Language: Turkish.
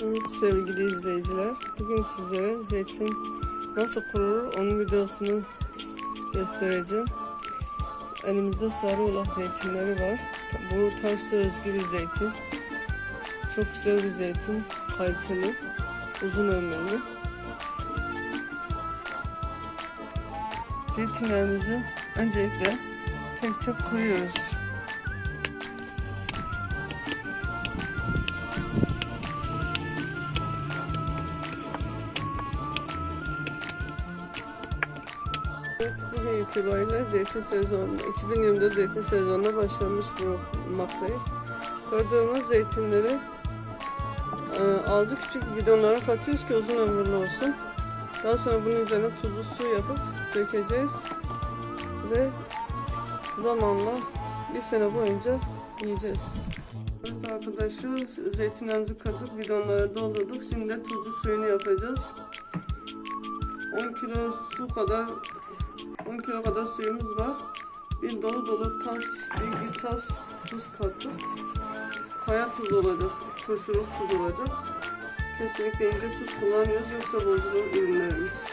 Sevgili izleyiciler, bugün sizlere zeytin nasıl kurulur onun videosunu göstereceğim. Elimizde sarı ulak zeytinleri var. Bu Tarsus'a özgü bir zeytin. Çok güzel bir zeytin, kaliteli, uzun ömürlü. Zeytinlerimizi öncelikle tek tek kuruyoruz. Evet, bugün itibariyle zeytin sezonu, 2024 zeytin sezonuna başlamış bulunmaktayız. Gördüğümüz zeytinleri e, ağzı küçük bidonlara katıyoruz ki uzun ömürlü olsun. Daha sonra bunun üzerine tuzlu su yapıp dökeceğiz ve zamanla bir sene boyunca yiyeceğiz. Evet arkadaşlar zeytinlerimizi katıp bidonlara doldurduk. Şimdi de tuzlu suyunu yapacağız. 10 kilo su kadar 10 kilo kadar suyumuz var. Bir dolu dolu tas, bir, bir tas tuz kattık. Kaya tuz olacak, turşuluk tuz olacak. Kesinlikle ince tuz kullanmıyoruz yoksa bozulur ürünlerimiz.